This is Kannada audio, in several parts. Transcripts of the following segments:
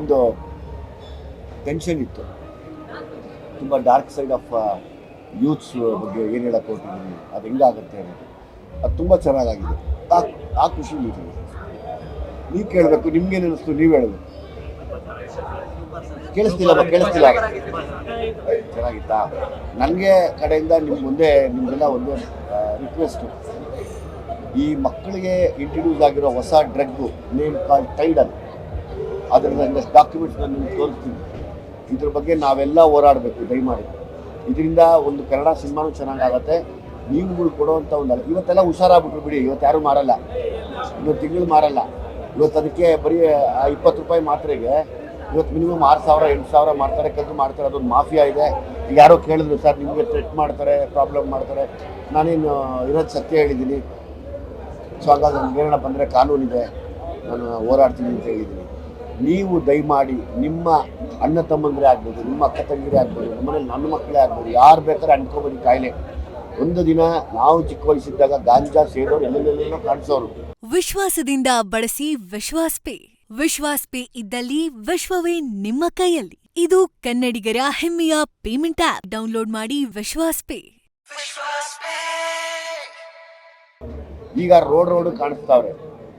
ಒಂದು ಟೆನ್ಷನ್ ಇತ್ತು. ತುಂಬ ಡಾರ್ಕ್ ಸೈಡ್ ಆಫ್ ಯೂತ್ಸ್ ಬಗ್ಗೆ ಏನು ಹೇಳಕ್ಕೆ ಹೊರಟಿದ್ದೀನಿ, ಅದು ಹೆಂಗಾಗುತ್ತೆ ಅನ್ನೋದು. ಅದು ತುಂಬ ಚೆನ್ನಾಗಾಗಿದೆ. ಆ ಆ ಖುಷಿ ಇದೆ ನೀವು ಕೇಳಬೇಕು ನಿಮ್ಗೇನು ಅನ್ನಿಸ್ತು ನೀವು ಹೇಳಬೇಕು ಕೇಳಿಸ್ತಿಲ್ಲ ಕೇಳಿಸ್ತಿಲ್ಲ. ಚೆನ್ನಾಗಿತ್ತಾ? ನನಗೆ ಕಡೆಯಿಂದ ನಿಮ್ಮ ಮುಂದೆ, ನಿಮಗೆಲ್ಲ ಒಂದು ರಿಕ್ವೆಸ್ಟು ಈ ಮಕ್ಕಳಿಗೆ ಇಂಟ್ರಡ್ಯೂಸ್ ಆಗಿರೋ ಹೊಸ ಡ್ರಗ್ಗು ನೇಮ್ ಕಾಲ್ ಟೈಡಲ್ ಅದರ ಒಂದಷ್ಟು ಡಾಕ್ಯುಮೆಂಟ್ಸ್ ನಾನು ನಿಮ್ಗೆ ತೋರಿಸ್ತೀನಿ. ಇದ್ರ ಬಗ್ಗೆ ನಾವೆಲ್ಲ ಹೋರಾಡಬೇಕು, ದಯಮಾಡಿ. ಇದರಿಂದ ಒಂದು ಕನ್ನಡ ಸಿನಿಮಾನು ಚೆನ್ನಾಗಾಗತ್ತೆ. ನೀವುಗಳು ಕೊಡುವಂಥ ಒಂದು ಇವತ್ತೆಲ್ಲ ಹುಷಾರಾಗ್ಬಿಟ್ರು ಬಿಡಿ, ಇವತ್ತು ಯಾರೂ ಮಾರಲ್ಲ. ಇವತ್ತು ತಿಂಗಳು ಮಾರಲ್ಲ. ಇವತ್ತು ಅದಕ್ಕೆ ಬರೀ ಇಪ್ಪತ್ತು ರೂಪಾಯಿ ಮಾತ್ರೆಗೆ ಇವತ್ತು ಮಿನಿಮಮ್ ಆರು ಸಾವಿರ, ಎಂಟು ಸಾವಿರ ಮಾಡ್ತಾರೆ ಕದ್ದು ಮಾಡ್ತಾರೆ, ಅದೊಂದು ಮಾಫಿಯಾ ಇದೆ. ಯಾರೋ ಕೇಳಿದ್ರು, ಸರ್, ನಿಮಗೆ ಥ್ರೆಟ್ ಮಾಡ್ತಾರೆ ಪ್ರಾಬ್ಲಮ್ ಮಾಡ್ತಾರೆ. ನಾನೇನು ಇರೋದು ಸತ್ಯ ಹೇಳಿದ್ದೀನಿ. ಸೊ ಹಾಗಾಗಿ ನಮ್ಗೆ ಅಂದರೆ ಕಾನೂನಿದೆ. ನಾನು ಹೋರಾಡ್ತೀನಿ ಅಂತ ಹೇಳಿದ್ದೀನಿ. ನೀವು ದಯಮಾಡಿ ನಿಮ್ಮ ಅಣ್ಣ ತಮ್ಮಂದಿರೇ ಆಗ್ಬೋದು ನಿಮ್ಮ ಅಕ್ಕ ತಂಗಿರೇ ಆಗ್ಬೋದು ನಮ್ಮನೇಲಿ ನನ್ನ ಮಕ್ಕಳೇ ಆಗ್ಬೋದು ಯಾರು ಬೇಕಾದ್ರೆ ಅಂಟ್ಕೊಬೋದು ಕಾಯಿಲೆ. ಒಂದು ದಿನ ನಾವು ಚಿಕ್ಕ ವಯಸ್ಸಿದ್ದಾಗ ಗಾಂಜಾ ಸೇರೋರು ಎಲ್ಲೆಲ್ಲೆಲ್ಲೋ ಕಾಣಿಸೋರು. ವಿಶ್ವಾಸದಿಂದ ಬಳಸಿ ವಿಶ್ವಾಸ್ ಪೇ. ವಿಶ್ವಾಸ್ ಪೇ ಇದ್ದಲ್ಲಿ ವಿಶ್ವವೇ ನಿಮ್ಮ ಕೈಯಲ್ಲಿ. ಇದು ಕನ್ನಡಿಗರ ಹೆಮ್ಮೆಯ ಪೇಮೆಂಟ್ ಆಪ್ ಡೌನ್ಲೋಡ್ ಮಾಡಿ ವಿಶ್ವಾಸ್ ಪೇ. ಈಗ ರೋಡ್ ರೋಡ್ ಕಾಣಿಸ್ತಾವ್ರೆ.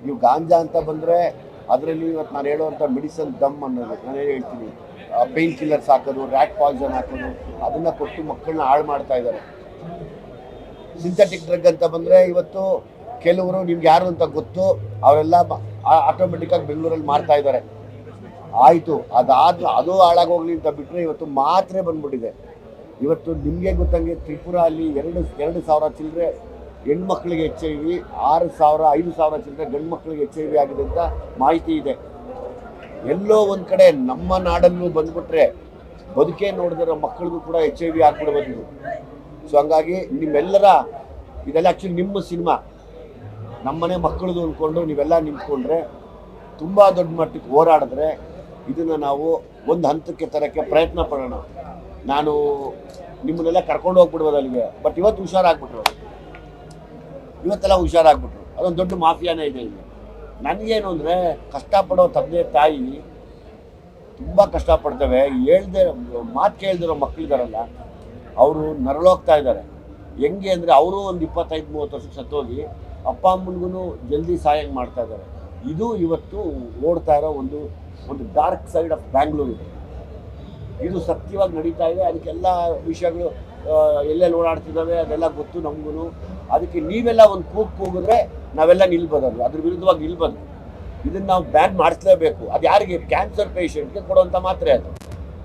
ನೀವು ಗಾಂಜಾ ಅಂತ ಬಂದರೆ ಅದರಲ್ಲಿ ಇವತ್ತು ನಾನು ಹೇಳುವಂಥ ಮೆಡಿಸನ್ ದಮ್ ಅನ್ನೋದು, ನಾನು ಹೇಳ್ತೀನಿ. ಪೇನ್ ಕಿಲ್ಲರ್ಸ್ ಹಾಕೋದು ರ್ಯಾಟ್ ಪಾಯ್ಸನ್ ಹಾಕೋದು, ಅದನ್ನು ಕೊಟ್ಟು ಮಕ್ಕಳನ್ನ ಹಾಳು ಮಾಡ್ತಾ ಇದ್ದಾರೆ. ಸಿಂಥೆಟಿಕ್ ಡ್ರಗ್ ಅಂತ ಬಂದರೆ ಇವತ್ತು ಕೆಲವರು ನಿಮ್ಗೆ ಯಾರು ಅಂತ ಗೊತ್ತು, ಅವರೆಲ್ಲ ಆಟೋಮೆಟಿಕ್ಕಾಗಿ ಬೆಂಗಳೂರಲ್ಲಿ ಮಾಡ್ತಾ ಇದ್ದಾರೆ. ಆಯಿತು ಅದಾದ ಅದು ಹಾಳಾಗೋಗ್ಲಿ ಅಂತ ಬಿಟ್ಟರೆ ಇವತ್ತು ಮಾತ್ರೆ ಬಂದ್ಬಿಟ್ಟಿದೆ. ಇವತ್ತು ನಿಮಗೆ ಗೊತ್ತಂಗೆ ತ್ರಿಪುರ ಅಲ್ಲಿ ಎರಡು ಎರಡು ಸಾವಿರ ಚಿಲ್ಲರೆ ಹೆಣ್ಮಕ್ಳಿಗೆ ಎಚ್ ಐ ವಿ ಆರು ಸಾವಿರ, ಐದು ಸಾವಿರ ಗಂಡು ಮಕ್ಕಳಿಗೆ ಎಚ್ ಐ ವಿ ಆಗಿದೆ ಅಂತ ಮಾಹಿತಿ ಇದೆ. ಎಲ್ಲೋ ಒಂದು ಕಡೆ ನಮ್ಮ ನಾಡಲ್ಲೂ ಬಂದ್ಬಿಟ್ರೆ ಬದುಕೇ ನೋಡಿದ್ರೆ ಮಕ್ಕಳಿಗೂ ಕೂಡ ಎಚ್ ಐ ವಿ ಆಗ್ಬಿಡ್ಬೋದು ಸೊ ಹಂಗಾಗಿ ನಿಮ್ಮೆಲ್ಲರ, ಇದೆಲ್ಲ ಆ್ಯಕ್ಚುಲಿ ನಿಮ್ಮ ಸಿನಿಮಾ. ನಮ್ಮನೆ ಮಕ್ಕಳದು ಅಂದ್ಕೊಂಡು ನೀವೆಲ್ಲ ನಿಂತ್ಕೊಂಡ್ರೆ ತುಂಬ ದೊಡ್ಡ ಮಟ್ಟಕ್ಕೆ ಹೋರಾಡಿದ್ರೆ ಇದನ್ನು ನಾವು ಒಂದು ಹಂತಕ್ಕೆ ತರೋಕ್ಕೆ ಪ್ರಯತ್ನ ಪಡೋಣ. ನಾನು ನಿಮ್ಮನ್ನೆಲ್ಲ ಕರ್ಕೊಂಡು ಹೋಗ್ಬಿಡ್ಬೋದು ಅಲ್ಲಿಗೆ. ಬಟ್ ಇವತ್ತು ಹುಷಾರಾಗ್ಬಿಟ್ರು. ಇವತ್ತೆಲ್ಲ ಹುಷಾರಾಗ್ಬಿಟ್ರು. ಅದೊಂದು ದೊಡ್ಡ ಮಾಫಿಯಾನೇ ಇದೆ ಇಲ್ಲಿ. ನನಗೇನು ಅಂದರೆ ಕಷ್ಟಪಡೋ ತಂದೆ, ತಾಯಿ ತುಂಬ ಕಷ್ಟಪಡ್ತವೆ. ಹೇಳ್ದೆ, ಮಾತು ಕೇಳ್ದಿರೋ ಮಕ್ಕಳಿದಾರಲ್ಲ ಅವರು ನರಳೋಗ್ತಾ ಇದ್ದಾರೆ ಹೆಂಗೆ ಅಂದರೆ ಅವರು ಒಂದು ಇಪ್ಪತ್ತೈದು, ಮೂವತ್ತು ವರ್ಷಕ್ಕೆ ಸತ್ತೋಗಿ ಅಪ್ಪ ಅಮ್ಮನಿಗೂ ಜಲ್ದಿ ಸಹಾಯ ಮಾಡ್ತಾ ಇದ್ದಾರೆ ಇದು ಇವತ್ತು ಓಡ್ತಾ ಇರೋ ಒಂದು ಒಂದು ಡಾರ್ಕ್ ಸೈಡ್ ಆಫ್ ಬ್ಯಾಂಗ್ಳೂರು ಇದೆ. ಇದು ಸತ್ಯವಾಗಿ ನಡೀತಾ ಇದೆ. ಅದಕ್ಕೆಲ್ಲ ವಿಷಯಗಳು ಎಲ್ಲೆಲ್ಲಿ ಓಡಾಡ್ತಿದ್ದಾವೆ ಅದೆಲ್ಲ ಗೊತ್ತು ನಮಗೂ ಅದಕ್ಕೆ ನೀವೆಲ್ಲ ಒಂದು ಕೂಗು ಕೂಗಿದ್ರೆ ನಾವೆಲ್ಲ ನಿಲ್ಬೋದು ಅದು ಅದ್ರ ವಿರುದ್ಧವಾಗಿ ನಿಲ್ಬೋದು. ಇದನ್ನ ನಾವು ಬ್ಯಾನ್ ಮಾಡಿಸ್ಲೇಬೇಕು. ಅದು ಯಾರಿಗೆ? ಕ್ಯಾನ್ಸರ್ ಪೇಷಂಟ್ಗೆ ಕೊಡುವಂಥ ಮಾತ್ರೆ ಅದು.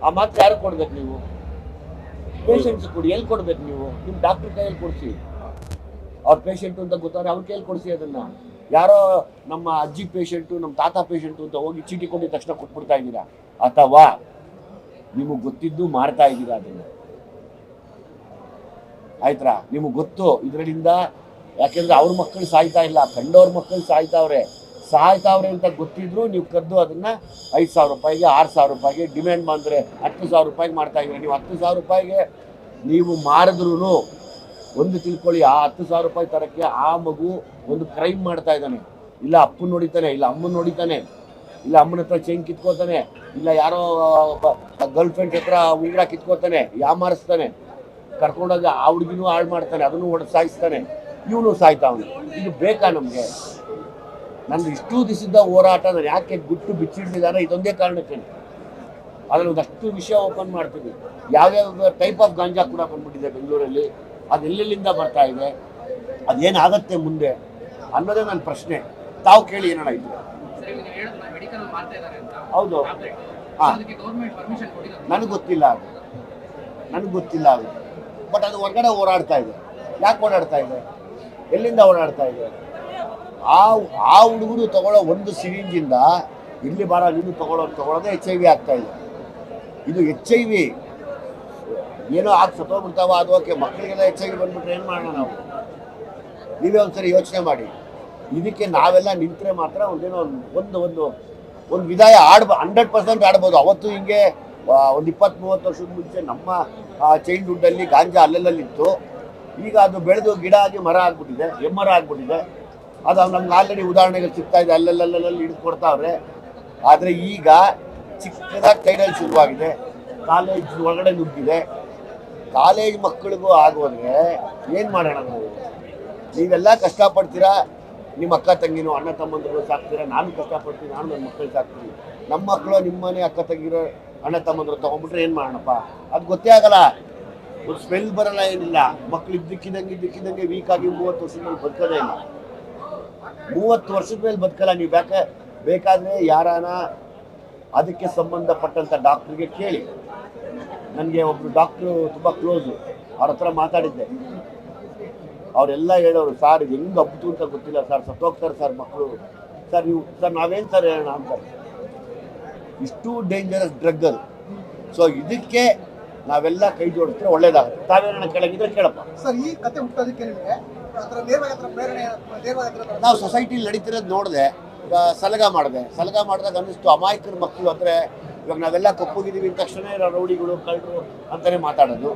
ಆ ಮಾತ್ರೆ ಯಾರು ಕೊಡ್ಬೇಕು ನೀವು? ಪೇಷಂಟ್ಸ್ ಕೊಡಿ. ಎಲ್ಲಿ ಕೊಡ್ಬೇಕು ನೀವು? ನಿಮ್ಮ ಡಾಕ್ಟ್ರ್ ಕೈಯಲ್ಲಿ ಕೊಡಿಸಿ. ಅವ್ರ ಪೇಷಂಟು ಅಂತ ಗೊತ್ತಾದ್ರೆ ಅವ್ರ ಕೈಯಲ್ಲಿ ಕೊಡಿಸಿ ಅದನ್ನು. ಯಾರೋ ನಮ್ಮ ಅಜ್ಜಿ ಪೇಷಂಟು ನಮ್ಮ ತಾತ ಪೇಷಂಟು ಅಂತ ಹೋಗಿ ಚೀಟಿ ಕೊಟ್ಟಿದ ತಕ್ಷಣ ಕೊಟ್ಬಿಡ್ತಾ ಇದ್ದೀರಾ? ಅಥವಾ ನಿಮಗೆ ಗೊತ್ತಿದ್ದು ಮಾಡ್ತಾ ಇದ್ದೀರಾ ಅದನ್ನು? ಆಯ್ತಾ ನಿಮಗೆ ಗೊತ್ತು ಇದರಿಂದ ಯಾಕೆಂದ್ರೆ ಅವ್ರ ಮಕ್ಕಳು ಸಾಯ್ತಾ ಇಲ್ಲ, ಕಂಡವ್ರ ಮಕ್ಕಳು ಸಾಯ್ತಾವ್ರೆ. ಸಾಯ್ತಾವ್ರೆ ಅಂತ ಗೊತ್ತಿದ್ರು ನೀವು ಕದ್ದು ಅದನ್ನ ಐದು ಸಾವಿರ ರೂಪಾಯಿಗೆ, ಆರು ಸಾವಿರ ರೂಪಾಯಿಗೆ ಡಿಮ್ಯಾಂಡ್ ಮಾಡಿದ್ರೆ ಹತ್ತು ಸಾವಿರ ರೂಪಾಯಿಗೆ ಮಾಡ್ತಾ ಇದ್ದೀರಿ? ನೀವು ಹತ್ತು ಸಾವಿರ ರೂಪಾಯಿಗೆ ನೀವು ಮಾರಿದ್ರೂ ಒಂದು ತಿಳ್ಕೊಳ್ಳಿ, ಆ ಹತ್ತು ಸಾವಿರ ರೂಪಾಯಿ ತರಕ್ಕೆ ಆ ಮಗು ಒಂದು ಕ್ರೈಮ್ ಮಾಡ್ತಾ ಇದ್ದಾನೆ. ಇಲ್ಲ ಅಪ್ಪನ ನೋಡಿತಾನೆ, ಇಲ್ಲ ಅಮ್ಮನ ನೋಡಿತಾನೆ, ಇಲ್ಲ ಅಮ್ಮನ ಹತ್ರ ಚೈನ್ ಕಿತ್ಕೋತಾನೆ, ಇಲ್ಲ ಯಾರೋ ಗರ್ಲ್ ಫ್ರೆಂಡ್ ಹತ್ರ ಉಂಗ್ರ ಕಿತ್ಕೋತಾನೆ ಯಾಮಾರಿಸ್ತಾನೆ ಕರ್ಕೊಂಡೋಗಿ ಆ ಹುಡುಗಿನೂ ಹಾಳು ಮಾಡ್ತಾನೆ ಅದನ್ನು ಹೊಡೆದು ಸಾಯಿಸ್ತಾನೆ ಇವನು ಸಾಯ್ತಾವನು ಇದು ಬೇಕಾ ನಮಗೆ? ನಂದು ಇಷ್ಟು ದಿವಸದ ಹೋರಾಟ ನಾನು ಯಾಕೆ ಗುಟ್ಟು ಬಿಚ್ಚಿಡ್ತಿದ್ದಾರೆ ಇದೊಂದೇ ಕಾರಣಕ್ಕೆ ಅದರಲ್ಲಿ ಒಂದಷ್ಟು ವಿಷಯ ಓಪನ್ ಮಾಡ್ತೀವಿ ಯಾವ್ಯಾವ ಟೈಪ್ ಆಫ್ ಗಾಂಜಾ ಕೂಡ ಬಂದ್ಬಿಟ್ಟಿದೆ ಬೆಂಗಳೂರಲ್ಲಿ. ಅದು ಎಲ್ಲೆಲ್ಲಿಂದ ಬರ್ತಾ ಇದೆ? ಅದೇನಾಗತ್ತೆ ಮುಂದೆ? ಅನ್ನೋದೇ ನನ್ನ ಪ್ರಶ್ನೆ. ತಾವು ಕೇಳಿ ಏನಣ್ಣ ಇದು? ಹೌದು. ಹಾಂ. ನನಗೆ ಗೊತ್ತಿಲ್ಲ ಅದು. ನನಗೆ ಗೊತ್ತಿಲ್ಲ ಅದು. ಬಟ್ ಅದು ಹೊರಗಡೆ ಓಡಾಡ್ತಾ ಇದೆ. ಯಾಕೆ ಓಡಾಡ್ತಾ ಇದೆ? ಎಲ್ಲಿಂದ ಓಡಾಡ್ತಾ ಇದೆ? ಆ ಆ ಹುಡುಗರು ತಗೊಳ್ಳೋ ಒಂದು ಸಿರಿಂಜಿಂದ ಇಲ್ಲಿ ಬಾರ ಇಲ್ಲಿ ತಗೊಳ್ಳೋ, ತಗೊಳ್ಳೋದೇ ಎಚ್ ಐ ವಿ ಆಗ್ತಾ ಇದೆ. ಇದು ಎಚ್ ಐ ವಿ ಏನೋ ಆಗಿ ಸತ್ತೋಗ್ಬಿಡ್ತಾವ, ಅದು ಓಕೆ. ಮಕ್ಕಳಿಗೆಲ್ಲ ಎಚ್ ಐ ವಿ ಬಂದ್ಬಿಟ್ರೆ ಏನು ಮಾಡೋಣ ನಾವು? ನೀವೇ ಒಂದ್ಸರಿ ಯೋಚನೆ ಮಾಡಿ. ಇದಕ್ಕೆ ನಾವೆಲ್ಲ ನಿಂತರೆ ಮಾತ್ರ ಒಂದೇನೋ ಒಂದು ಒಂದು ಒಂದು ವಿಧಾಯ ಆಡ್ಬ ಹಂಡ್ರೆಡ್ ಪರ್ಸೆಂಟ್ ಆಡ್ಬೋದು. ಅವತ್ತು ಹಿಂಗೆ ಒಂದು ಇಪ್ಪತ್ತು ಮೂವತ್ತು ವರ್ಷದ ಮುಂಚೆ ನಮ್ಮ ಚೈಲ್ಡ್ಹುಡ್ಡಲ್ಲಿ ಗಾಂಜಾ ಅಲ್ಲೆಲ್ಲಲ್ಲಿತ್ತು. ಈಗ ಅದು ಬೆಳೆದು ಗಿಡ ಆಗಿ ಮರ ಆಗ್ಬಿಟ್ಟಿದೆ, ಎಮ್ಮರ ಆಗ್ಬಿಟ್ಟಿದೆ. ಅದು ನಮ್ಗೆ ಆಲ್ರೆಡಿ ಉದಾಹರಣೆಗಳು ಸಿಗ್ತಾ ಇದೆ ಅಲ್ಲಲ್ಲಲ್ಲಲ್ಲಿ ಹಿಡಿದು ಕೊಡ್ತಾವ್ರೆ. ಆದರೆ ಈಗ ಚಿಕ್ಕದಾಗಿ ಕೈನಲ್ಲಿ ಶುರುವಾಗಿದೆ. ಕಾಲೇಜ್ ಒಳಗಡೆ ನುಗ್ಗಿದೆ. ಕಾಲೇಜ್ ಮಕ್ಕಳಿಗೂ ಆಗೋದ್ರೆ ಏನು ಮಾಡೋಣ ನಾವು? ನೀವೆಲ್ಲ ಕಷ್ಟಪಡ್ತೀರಾ? ನಿಮ್ಮ ಅಕ್ಕ ತಂಗಿನೂ ಅಣ್ಣ ತಮ್ಮಂದಿರು ಸಾಕ್ತೀರಾ? ನಾನು ಕಷ್ಟಪಡ್ತೀನಿ, ನಾನು ನನ್ನ ಮಕ್ಕಳು ಸಾಕ್ತೀನಿ. ನಮ್ಮ ಮಕ್ಕಳು ನಿಮ್ಮನೆ ಅಕ್ಕ ತಂಗಿರೋ ಅಣ್ಣ ತಮ್ಮಂದಿರು ತಗೊಂಬಿಟ್ರೆ ಏನು ಮಾಡೋಣಪ್ಪ? ಅದು ಗೊತ್ತೇ ಆಗಲ್ಲ. ಒಂದು ಸ್ಮೆಲ್ ಬರಲ್ಲ ಏನಿಲ್ಲ. ಮಕ್ಳು ಇದ್ದಕ್ಕಿದ್ದಂಗೆ ಇದ್ದಕ್ಕಿದ್ದಂಗೆ ವೀಕ್ ಆಗಿ ಮೂವತ್ತು ವರ್ಷದ ಮೇಲೆ ಬದುಕೋದೇ ಇಲ್ಲ. ಮೂವತ್ತು ವರ್ಷದ ಮೇಲೆ ಬದುಕಲ್ಲ ನೀವು. ಬೇಕಾ ಬೇಕಾದ್ರೆ ಯಾರಾನ ಅದಕ್ಕೆ ಸಂಬಂಧಪಟ್ಟಂತ ಡಾಕ್ಟ್ರಿಗೆ ಕೇಳಿ. ನನಗೆ ಒಬ್ರು ಡಾಕ್ಟ್ರು ತುಂಬ ಕ್ಲೋಸು ಅವ್ರ ಹತ್ರ ಮಾತಾಡಿದ್ದೆ. ಅವರೆಲ್ಲ ಹೇಳೋರು, ಸಾರ್ ಹೆಂಗೆ ಹಬ್ಬಿತು ಅಂತ ಗೊತ್ತಿಲ್ಲ. ಸರ್, ಸತ್ತೋಗ್ತಾರೆ ಸರ್ ಮಕ್ಕಳು ಸರ್, ನೀವು, ಸರ್ ನಾವೇನು ಸರ್ ಹೇಳೋಣ ಅಂತಾರೆ ಇಷ್ಟು ಡೇಂಜರಸ್ ಡ್ರಗ್ ಅದು. ಸೊ ಇದಕ್ಕೆ ನಾವೆಲ್ಲ ಕೈ ಜೋಡಿಸಿದ್ರೆ ಒಳ್ಳೇದಾಗುತ್ತೆ. ತಾವೇನ ಕೆಳಗಿದ್ರೆ ಕೇಳಪ್ಪ. ಸರ್ ಈ ಕತೆ ಹುಟ್ಟೋದಕ್ಕೆ ನಿಮಗೆ ಅದರ ನೇರವಾಗಿ ಅದರ ಪ್ರೇರಣೆ ನೇರವಾಗಿ ಅದರ ನಾವು ಸೊಸೈಟಿಲಿ ನಡೀತಿರೋದು ನೋಡಿದೆ ಸಲಗ ಮಾಡಿದೆ. ಸಲಗ ಮಾಡಿದಾಗ ಅನ್ನಿಸ್ತು ಅಮಾಯಕರ ಮಕ್ಕಳು ಅಂದರೆ ಇವಾಗ ನಾವೆಲ್ಲ ಕಪ್ಪುಗಿದ್ದೀವಿ ತಕ್ಷಣ ಇರೋ ರೌಡಿಗಳು ಕಳ್ಳರು ಅಂತಲೇ ಮಾತಾಡೋದು.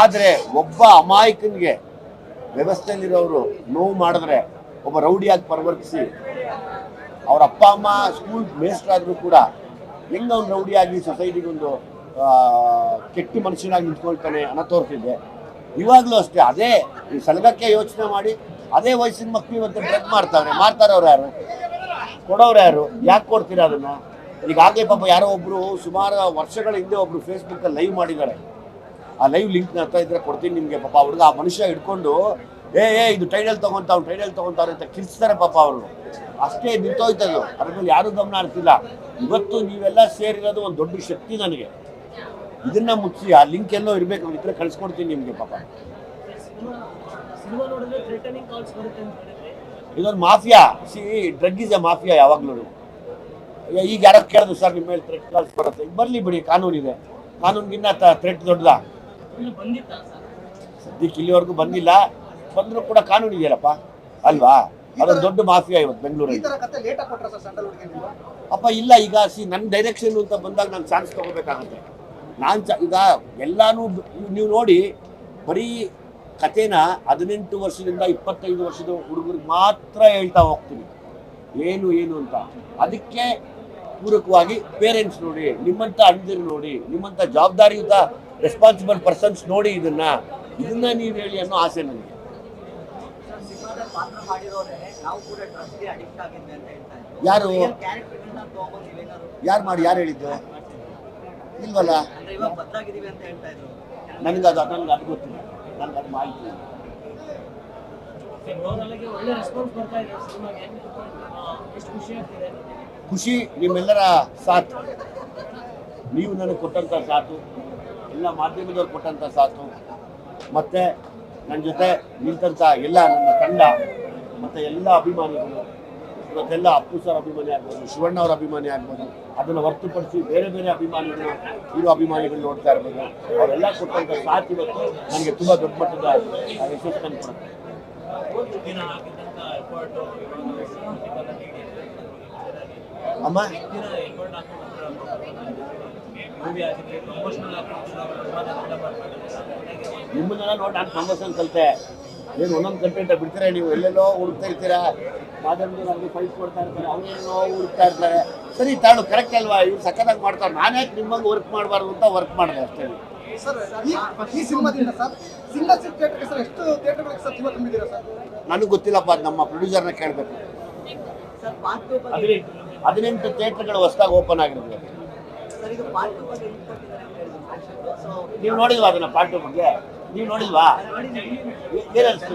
ಆದರೆ ಒಬ್ಬ ಅಮಾಯಕನಿಗೆ ವ್ಯವಸ್ಥೆಯಲ್ಲಿರೋರು ನೋವು ಮಾಡಿದ್ರೆ ಒಬ್ಬ ರೌಡಿಯಾಗಿ ಪರಿವರ್ತಿಸಿ ಅವರ ಅಪ್ಪ ಅಮ್ಮ ಸ್ಕೂಲ್ ಮೇಸ್ಟ್ರಾದರೂ ಕೂಡ ಹೆಂಗೆ ಅವ್ನು ರೌಡಿಯಾಗಿ ಸೊಸೈಟಿಗೊಂದು ಕೆಟ್ಟ ಮನುಷ್ಯನಾಗಿ ನಿಂತ್ಕೊಳ್ತಾನೆ ಅನ್ನೋ ತೋರ್ತಿದ್ದೆ ಇವಾಗಲೂ ಅಷ್ಟೇ, ಅದೇ ಈ ಸಲಗಕ್ಕೆ ಯೋಚನೆ ಮಾಡಿ, ಅದೇ ವಯಸ್ಸಿನ ಮಕ್ಕಳು ಇವತ್ತು ಡ್ರಗ್ ಮಾಡ್ತಾವ್ರೆ ಮಾರ್ತಾರವ್ರು ಯಾರು? ಕೊಡೋರು ಯಾರು? ಯಾಕೆ ಕೊಡ್ತೀರ ಅದನ್ನು? ಈಗ ಈಗಾಗಲೇ ಪಾಪ ಯಾರೋ ಒಬ್ಬರು ಸುಮಾರು ವರ್ಷಗಳ ಹಿಂದೆ ಒಬ್ಬರು ಫೇಸ್ಬುಕ್ಕಲ್ಲಿ ಲೈವ್ ಮಾಡಿದ್ದಾರೆ. ಆ ಲೈವ್ ಲಿಂಕ್ ಹತ್ರ ಇದ್ರೆ ಕೊಡ್ತೀನಿ ನಿಮಗೆ ಪಾಪ. ಅವ್ರಿಗೆ ಆ ಮನುಷ್ಯ ಹಿಡ್ಕೊಂಡು ಏ ಏ ಇದು ಟೈಡಲ್ ತಗೊಂತಾವ್ ಟೈಡಲ್ ತಗೊಂತಾವ್ರೆ ಅಂತ ಕಿರ್ಸ್ತಾರೆ ಪಾಪ ಅವರು. ಅಷ್ಟೇ ನಿಂತೋಯ್ತದು ಅದ್ರ ಮೇಲೆ ಯಾರೂ ಗಮನ ಹರಿಸಿಲ್ಲ. ಇವತ್ತು ನೀವೆಲ್ಲ ಸೇರಿರೋದು ಒಂದು ದೊಡ್ಡ ಶಕ್ತಿ ನನಗೆ. ಇದನ್ನ ಮುಚ್ಚಿ ಆ ಲಿಂಕ್ ಎಲ್ಲೋ ಇರಬೇಕು ಇದ್ರೆ ಕಳ್ಸ್ಕೊಡ್ತೀನಿ ನಿಮಗೆ ಪಾಪ. ಇದೊಂದು mafia. See drug is a mafia ಯಾವಾಗ್ಲೂ. ಈಗ ಯಾರೋ ಕೇಳಿದ್ರು ಸರ್ ನಿಮ್ಮ ಮೇಲೆ ಥ್ರೆಟ್ ಕಾಲ್ಸ್ ಬರುತ್ತೆ. ಈಗ ಬರಲಿ ಬಿಡಿ ಕಾನೂನಿದೆ ಕಾನೂನಿಗಿನ್ನ ಥ್ರೆಟ್ ದೊಡ್ಡದ. ಸದ್ಯಕ್ಕೆ ಇಲ್ಲಿವರೆಗೂ ಬಂದಿಲ್ಲ. ಬಂದರೂ ಕೂಡ ಕಾನೂನು ಇದೆಯಲ್ಲಪ್ಪ? ಅಲ್ವಾ? ಅದೊಂದು ದೊಡ್ಡ ಮಾಫಿಯಾ ಇವತ್ತು ಬೆಂಗಳೂರಲ್ಲಿ. ಅಪ್ಪ ಇಲ್ಲ ಈಗ ಸಿ ನನ್ನ ಡೈರೆಕ್ಷನ್ ಅಂತ ಬಂದಾಗ ನಾನು ಚಾನ್ಸ್ ತಗೋಬೇಕಾಗುತ್ತೆ. ನಾನು ಚ ಈಗ ಎಲ್ಲಾನು ನೀವು ನೋಡಿ ಬರೀ ಕಥೆನ ಹದಿನೆಂಟು ವರ್ಷದಿಂದ ಇಪ್ಪತ್ತೈದು ವರ್ಷದ ಹುಡುಗರಿಗೆ ಮಾತ್ರ ಹೇಳ್ತಾ ಹೋಗ್ತೀನಿ. ಏನು ಏನು ಅಂತ. ಅದಕ್ಕೆ ಪೂರಕವಾಗಿ ಪೇರೆಂಟ್ಸ್ ನೋಡಿ ನಿಮ್ಮಂಥ ಅಣ್ಣದಿರು ನೋಡಿ ನಿಮ್ಮಂಥ ಜವಾಬ್ದಾರಿಯುತ ರೆಸ್ಪಾನ್ಸಿಬಲ್ ಪರ್ಸನ್ಸ್ ನೋಡಿ ಇದನ್ನ. ಇದನ್ನ ನೀವು ಹೇಳಿ ಅನ್ನೋ ಆಸೆ ನನಗೆ. ಪಾತ್ರ ಮಾಡಿರೋರೆ ನಾವು ಕೂಡ ಡ್ರಗ್ಸ್ಗೆ ಅಡಿಕ್ಟ್ ಆಗಿದ್ವಿ ಅಂತ ಹೇಳ್ತಾ ಇದ್ದಾರೆ ಯಾರು? ಕ್ಯಾರೆಕ್ಟರ್ಗಳನ್ನ ತಗೊಂಡು ನೀವೇನಾದ್ರು ಯಾರು ಮಾಡಿ? ಯಾರು ಹೇಳಿದ್ದು? ಇಲ್ವಲ್ಲ? ಅಂದ್ರೆ ಇವಾಗ ಬದಲಾಗಿದೀವಿ ಅಂತ ಹೇಳ್ತಾ ಇದ್ರು. ನನಗೆ ಅದು ನನಗೆ ಅದು ಗೊತ್ತಿಲ್ಲ. ನನಗೆ ಅದು ಮಾಹಿತಿ ಇಲ್ಲ. ಆಗಿ ಒಳ್ಳೆ ರೆಸ್ಪಾನ್ಸ್ ಬರ್ತಾ ಇದೆ ಸಿನಿಮಾಗೆ. ಎಷ್ಟು ಖುಷಿ ಆಗ್ತಿದೆ? ಖುಷಿ ನಿಮ್ಮೆಲ್ಲರ ಸಾಥ್. ನೀವು ನನಗೆ ಕೊಟ್ಟಂಥ ಸಾಥು. ಎಲ್ಲ ಮಾಧ್ಯಮದವ್ರು ಕೊಟ್ಟಂಥ ಸಾಥು. ಮತ್ತು ನನ್ನ ಜೊತೆ ನಿಂತಂಥ ಎಲ್ಲ ನನ್ನ ತಂಡ, ಮತ್ತು ಎಲ್ಲ ಅಭಿಮಾನಿಗಳು, ಇವತ್ತೆಲ್ಲ ಅಪ್ಪು ಸರ್ ಅಭಿಮಾನಿ ಆಗ್ಬೋದು, ಶಿವಣ್ಣ ಅವ್ರ ಅಭಿಮಾನಿ ಆಗ್ಬೋದು, ಅದನ್ನು ಹೊರತುಪಡಿಸಿ ಬೇರೆ ಬೇರೆ ಅಭಿಮಾನಿಗಳು ಇರೋ ಅಭಿಮಾನಿಗಳು ನೋಡ್ತಾ ಇರ್ಬೋದು. ಅವರೆಲ್ಲ ಕೊಟ್ಟಂಥ ಸಾಥ್ ಇವತ್ತು ನನಗೆ ತುಂಬ ದೊಡ್ಡ ಮಟ್ಟದ ಕೊಡುತ್ತೆ. ದಿನ ಹಾಕಿದಂತ ಎಫರ್ಟ್ ಅಮ್ಮ? ನಿಮ್ಮನ್ನೆಲ್ಲ ನೋಡಿ ನಾನು ಪ್ರಮೋಷನ್ ಕಲಿತೆ. ಏನು ಒಂದೊಂದು ಕಂಟೆಂಟ್ ಬಿಡ್ತೀರಾ ನೀವು? ಎಲ್ಲೆಲ್ಲೋ ಹುಡುಕ್ತಾ ಇರ್ತೀರಾ? ಮಾಧ್ಯಮದಲ್ಲಿ ನಮಗೆ ಫೈಲ್ಸ್ ಕೊಡ್ತಾ ಇರ್ತಾರೆ ಅವರೇನೋ ಹುಡುಕ್ತಾ ಇರ್ತಾರೆ. ಸರಿ ತಾಳು ಕರೆಕ್ಟ್ ಅಲ್ವಾ? ಇವ್ರು ಸಕ್ಕತ್ತಾಗಿ ಮಾಡ್ತಾರೆ. ನಾನೇ ನಿಮ್ಮಂಗೆ ವರ್ಕ್ ಮಾಡಬಾರ್ದು ಅಂತ ವರ್ಕ್ ಮಾಡಿದೆ ಅಷ್ಟೇ. ಸರ್ ಈ ಈ ಸಿನಿಮಾದಿಂದ ಸರ್ ಥಿಯೇಟರ್ಗೆ ಸರ್ ಎಷ್ಟು ಥಿಯೇಟರ್ಗಳಿಗೆ ಸರ್ ಜೀವ ತುಂಬಿದ್ದೀರಾ ಸರ್? ನನಗೆ ಗೊತ್ತಿಲ್ಲಪ್ಪ ಅದು ನಮ್ಮ ಪ್ರೊಡ್ಯೂಸರ್ನ ಕೇಳಬೇಕು. ಸರ್ ಪಾರ್ಟ್ ಟು ಬಗ್ಗೆ ಹದಿನೆಂಟು ಥಿಯೇಟರ್ಗಳು ಹೊಸದಾಗಿ ಓಪನ್ ಆಗಿರುತ್ತೆ ನೀವು ನೋಡಿಲ್ವಾ ಅದನ್ನ ಪಾರ್ಟಿ ಬಗ್ಗೆ? ನೀವು ನೋಡಿಲ್ವಾ? ಟು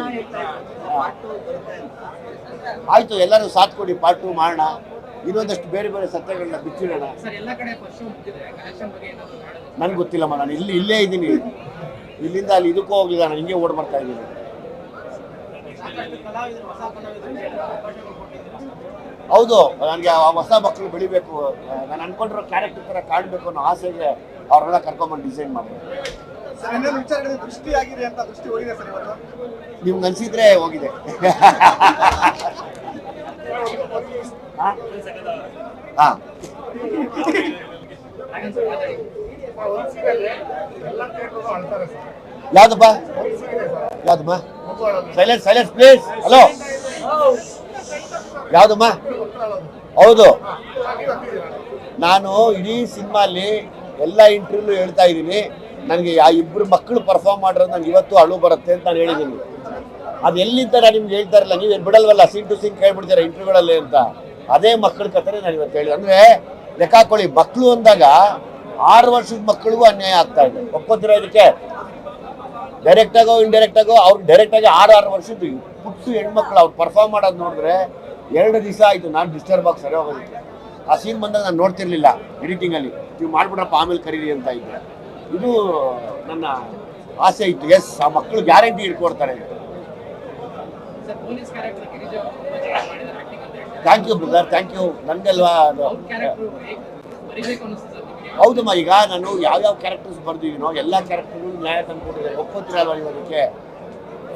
ಆಯಿತು ಎಲ್ಲರೂ ಸಾಥ್ ಕೊಡಿ ಪಾರ್ಟ್ ಟು ಮಾಡೋಣ. ಇನ್ನೊಂದಷ್ಟು ಬೇರೆ ಬೇರೆ ಸತ್ಯಗಳನ್ನ ಬಿಚ್ಚಿಡೋಣ. ನನ್ಗೆ ಎಲ್ಲ ಕಡೆ ಫಸ್ಟ್ ಶೋ ಮುಗಿದಿದೆ. ಬಗ್ಗೆ ಏನಾದ್ರು ಮಾಡೋದು ನನಗೆ ಗೊತ್ತಿಲ್ಲಮ್ಮ ನಾನು ಇಲ್ಲಿ ಇಲ್ಲೇ ಇದ್ದೀನಿ. ಇಲ್ಲಿಂದ ಅಲ್ಲಿ ಇದಕ್ಕೂ ಹೋಗಿಲ್ಲ ನಾನು ಹಿಂಗೆ ಓಡ್ ಬರ್ತಾ ಇದ್ದೀನಿ. ಹೌದು ನನಗೆ ಆ ಹೊಸ ಮಕ್ಕಳು ಬೆಳಿಬೇಕು ನಾನು ಅನ್ಕೊಂಡಿರೋ ಕ್ಯಾರೆಕ್ಟರ್ ಥರ ಕಾಣಬೇಕು ಅನ್ನೋ ಆಸೆಗೆ ಅವ್ರನ್ನೆಲ್ಲ ಕರ್ಕೊಂಬಂದು ಡಿಸೈನ್ ಮಾಡಬೇಕು ಸರ್ ಇನ್ನೊಂದು ವಿಚಾರಗಳು ದೃಷ್ಟಿ ಆಗಿದೆ ಅಂತ ದೃಷ್ಟಿ ಹೋಗಿದೆ ಸರ್ ಇವತ್ತು. ನಿಮ್ಗೆ ಅನ್ಸಿದ್ರೆ ಹೋಗಿದೆ. ಹಾಂ? ಯಾವ್ದಪ್ಪ? ಯಾವ್ದಮ್ಮ? ಸೈಲೆನ್ಸ್ ಸೈಲೆನ್ಸ್ ಪ್ಲೀಸ್ ಹಲೋ ಯಾವ್ದಮ್ಮ? ಹೌದು. ನಾನು ಇಡೀ ಸಿನಿಮಾಲಿ ಎಲ್ಲ ಇಂಟರ್ವ್ಯೂ ಹೇಳ್ತಾ ಇದ್ದೀನಿ. ನನಗೆ ಆ ಇಬ್ಬರು ಮಕ್ಕಳು ಪರ್ಫಾರ್ಮ್ ಮಾಡಿರೋದು ನನಗೆ ಇವತ್ತು ಅಳು ಬರುತ್ತೆ ಅಂತ ನಾನು ಹೇಳಿದ್ದೀನಿ. ಅದು ಎಲ್ಲಿಂದ ನಾನು ನಿಮ್ಗೆ ಹೇಳ್ತಾ ಇರಲ್ಲ, ನೀವು ಬಿಡಲ್ವಲ್ಲ ಸಿಂಗ್ ಟು ಸಿಂಗ್ ಕೇಳ್ಬಿಡ್ತೀರ ಇಂಟರ್ವ್ಯೂಗಳಲ್ಲಿ ಅಂತ. ಅದೇ ಮಕ್ಕಳ ಕಥೆ ನಾನು ಇವತ್ತು ಹೇಳಿದೆ ಅಂದರೆ ಲೆಕ್ಕ ಹಾಕೊಳ್ಳಿ, ಮಕ್ಕಳು ಅಂದಾಗ ಆರು ವರ್ಷದ ಮಕ್ಕಳಿಗೂ ಅನ್ಯಾಯ ಆಗ್ತಾ ಇದೆ. ಒಪ್ಪತ್ತಿರೋ ಇದಕ್ಕೆ? ಡೈರೆಕ್ಟಾಗೋ ಇಂಡೈರೆಕ್ಟಾಗೋ ಅವ್ರು ಡೈರೆಕ್ಟಾಗಿ ಆರು ಆರು ವರ್ಷದ ಪುಟ್ಟು ಹೆಣ್ಮಕ್ಳು, ಅವ್ರು ಪರ್ಫಾರ್ಮ್ ಮಾಡೋದು ನೋಡಿದ್ರೆ ಎರಡು ದಿವಸ ಆಯಿತು ನಾನು ಡಿಸ್ಟರ್ಬ್ ಆಗಿ ಸರಿ ಹೋಗೋದಕ್ಕೆ ಆ ಸೀನ್ ಬಂದಾಗ ನಾನು ನೋಡ್ತಿರ್ಲಿಲ್ಲ ಎಡಿಟಿಂಗಲ್ಲಿ ನೀವು ಮಾಡ್ಬಿಡ್ರಪ್ಪ ಆಮೇಲೆ ಕರೀರಿ ಅಂತ ಇದ್ದೆ ಇದು ನನ್ನ ಆಸೆ ಇತ್ತು. ಎಸ್ ಆ ಮಕ್ಕಳು guarantee ಇಟ್ಕೊಡ್ತಾರೆ. Thank you brother thank you ನನಗಲ್ವಾ ಅದು? ಹೌದಮ್ಮ ಈಗ ನಾನು ಯಾವ್ಯಾವ ಕ್ಯಾರೆಕ್ಟರ್ಸ್ ಬರ್ದಿದ್ದೀನೋ ಎಲ್ಲ ಕ್ಯಾರೆಕ್ಟರ್ ನ್ಯಾಯ ತಂದ್ಕೊಟ್ಟಿದ್ದಾರೆ. ಒಪ್ಕೋತಿರಲ್ವ ನೀವು ಅದಕ್ಕೆ?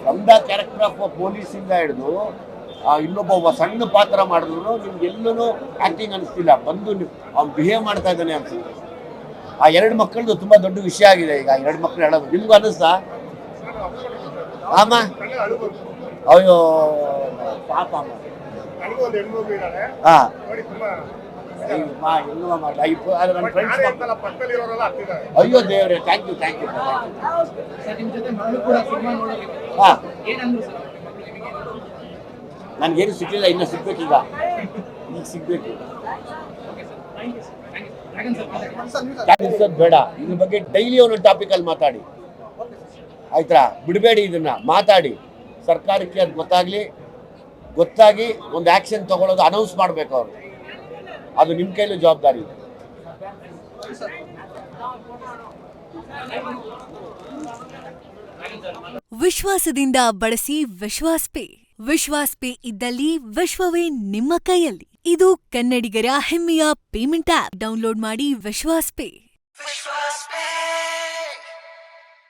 ನಮ್ದ ಕ್ಯಾರೆಕ್ಟರ್ ಆಫ್ ಪೊಲೀಸಿಂದ ಹಿಡಿದು ಇನ್ನೊಬ್ಬ ಒಬ್ಬ ಸಣ್ಣ ಪಾತ್ರ ಮಾಡಿದ್ರು ನಿಮ್ಗೆ ಎಲ್ಲೂ ಆಕ್ಟಿಂಗ್ ಅನಿಸ್ತಿಲ್ಲ. ಬಂದು ಅವ್ನು ಬಿಹೇವ್ ಮಾಡ್ತಾ ಇದ್ದಾನೆ ಅನ್ಸುತ್ತೆ ಆ ಎರಡು ಮಕ್ಕಳದು ತುಂಬ ದೊಡ್ಡ ವಿಷಯ ಆಗಿದೆ ಈಗ ಎರಡು ಮಕ್ಕಳು ಹೇಳೋದು. ನಿಮ್ಗೂ ಅನಿಸ್ತಾ? ಆಮ? ಅಯ್ಯೋ ಪಾಪ ಹಾಂ. ಅಯ್ಯೋ ದೇವ್ರೆ ಥ್ಯಾಂಕ್ ಯು ಥ್ಯಾಂಕ್ ಯು ಹಾಂ ಏನಂದ್ರು ಸರ್ ಅವ್ರಿಗೆ ಮಕ್ಕಳು ನಿಮಗೆ ನನಗೇನು ಸಿಕ್ಕಿಲ್ಲ ಇನ್ನೂ ಸಿಗ್ಬೇಕೀಗ. ಈಗ ಸಿಗ್ಬೇಕು. ಬೇಡ. ಇದ್ರ ಬಗ್ಗೆ ಡೈಲಿ ಒಂದೊಂದು ಟಾಪಿಕಲ್ಲಿ ಮಾತಾಡಿ. ಆಯ್ತಾ? ಬಿಡಬೇಡಿ ಇದನ್ನ. ಮಾತಾಡಿ. ಸರ್ಕಾರಕ್ಕೆ ಅದು ಗೊತ್ತಾಗ್ಲಿ, ಗೊತ್ತಾಗಿ ಒಂದು ಆ್ಯಕ್ಷನ್ ತಗೊಳ್ಳೋದು ಅನೌನ್ಸ್ ಮಾಡಬೇಕು ಅವರು. ಅದು ನಿಮ್ಮ ಕೈಲೂ ಜವಾಬ್ದಾರಿ. ವಿಶ್ವಾಸದಿಂದ ಬಳಸಿ ವಿಶ್ವಾಸ್ ವಿಶ್ವಾಸ್ ಪೇ ಇದ್ದಲ್ಲಿ ವಿಶ್ವವೇ ನಿಮ್ಮ ಕೈಯಲ್ಲಿ. ಇದು ಕನ್ನಡಿಗರ ಹೆಮ್ಮೆಯ ಪೇಮೆಂಟ್ ಆಪ್ ಡೌನ್ಲೋಡ್ ಮಾಡಿ ವಿಶ್ವಾಸ್ ಪೇ